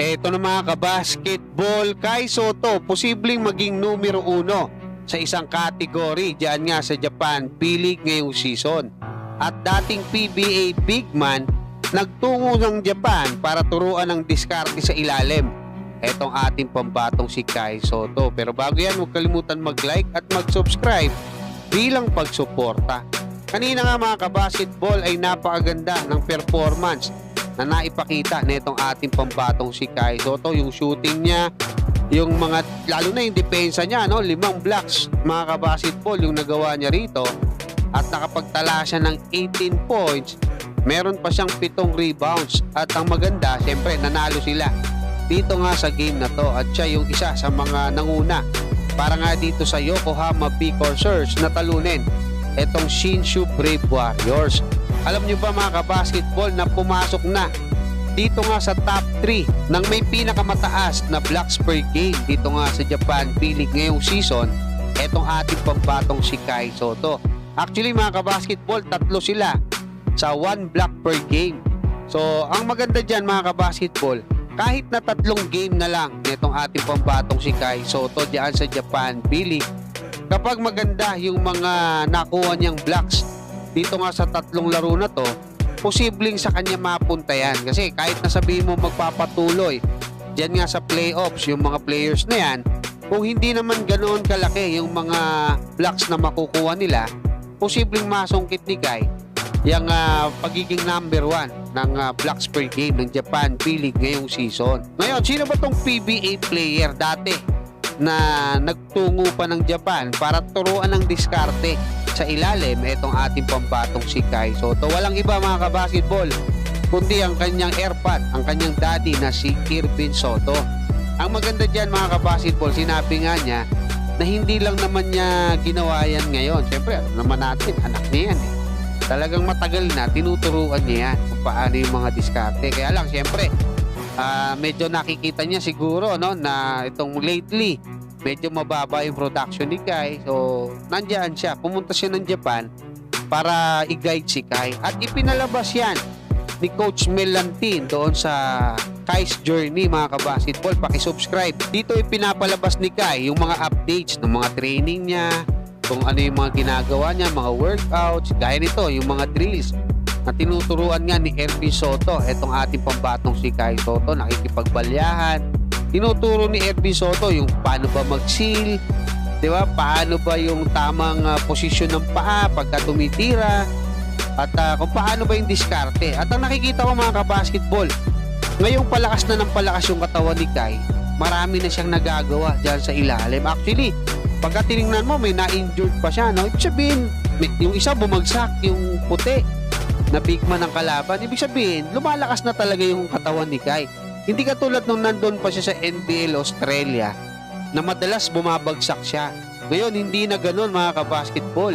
Eto na mga kabasketball, Kai Soto, posibleng maging numero uno sa isang kategory diyan nga sa Japan P-League ngayong season. At dating PBA big man, nagtungo ng Japan para turuan ng diskarte sa ilalim. Etong ating pambatong si Kai Soto. Pero bago yan, huwag kalimutan mag-like at mag-subscribe bilang pagsuporta. Kanina nga mga kabasketball ay napakaganda ng performance na naipakita nitong ating pambatong si Kai Soto. Yung shooting niya, yung mga, lalo na yung depensa niya, no? limang blocks mga kabasketball yung nagawa niya rito at nakapagtala siya ng 18 points meron pa siyang pitong rebounds at ang maganda, syempre nanalo sila dito nga sa game na to at siya yung isa sa mga nanguna para nga dito sa Yokohama B Corsairs na talunin etong Shinshu Brave Warriors. Alam nyo ba mga kabasketball na pumasok na dito nga sa top 3 ng may pinakamataas na blocks per game dito nga sa Japan P-League ngayong season etong ating pambatong si Kai Soto. Actually mga kabasketball, tatlo sila sa one block per game. So, ang maganda dyan mga kabasketball, kahit na tatlong game na lang nitong ating pambatong si Kai Soto diyan sa Japan P-League, kapag maganda yung mga nakuha niyang blocks dito nga sa tatlong laro na to, posibleng sa kanya mapunta yan. Kasi kahit nasabihin mo magpapatuloy, dyan nga sa playoffs, yung mga players na yan, kung hindi naman ganoon kalaki yung mga blocks na makukuha nila, posibleng masungkit ni Kai yung ah, pagiging number one ng ah, blocks per game ng Japan P-League ngayong season. Ngayon, sino ba tong PBA player dati na nagtungo pa ng Japan para turuan ng diskarte sa ilalim itong ating pambatong si Kai Soto. Walang iba mga kabasketball kundi ang kanyang airpad, ang kanyang daddy na si Kirvin Soto. Ang maganda dyan mga kabasketball, sinabi nga niya na hindi lang naman niya ginawa yan ngayon. Siyempre, alam naman natin, anak niya yan eh. Talagang matagal na, tinuturuan niya kung paano yung mga diskarte. Kaya lang, siyempre, ah, medyo nakikita niya siguro no, na itong lately, medyo mababa yung production ni Kai. So, nandyan siya. Pumunta siya ng Japan para i-guide si Kai. At ipinalabas yan ni Coach Melantin doon sa Kai's Journey mga kabasketball. Pakisubscribe. Dito ipinapalabas ni Kai yung mga updates ng mga training niya, kung ano yung mga ginagawa niya, mga workouts, gaya nito, yung mga drills na tinuturuan nga ni Ervin Soto. Etong ating pambatong si Kai Soto, nakikipagbalyahan. Tinuturo ni Ervin Soto yung paano ba mag-seal, di ba? Paano ba yung tamang ah, posisyon ng paa pagka tumitira, at ah, kung paano ba yung diskarte. At ang nakikita ko mga kabasketball, ngayong palakas na ng palakas yung katawan ni Kai, marami na siyang nagagawa dyan sa ilalim. Actually, pagka tinignan mo, may na-injured pa siya. No? Ibig sabihin, yung isa bumagsak, yung puti, na big man ng kalaban. Ibig sabihin, lumalakas na talaga yung katawan ni Kai. Hindi katulad nung nandun pa siya sa NBL Australia, na madalas bumabagsak siya. Ngayon, hindi na ganun mga kabasketball.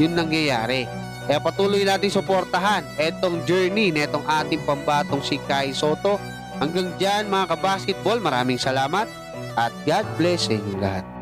Yun nangyayari. Kaya patuloy natin suportahan etong journey na etong ating pambatong si Kai Soto. Hanggang dyan mga kabasketball, maraming salamat at God bless sa inyo lahat.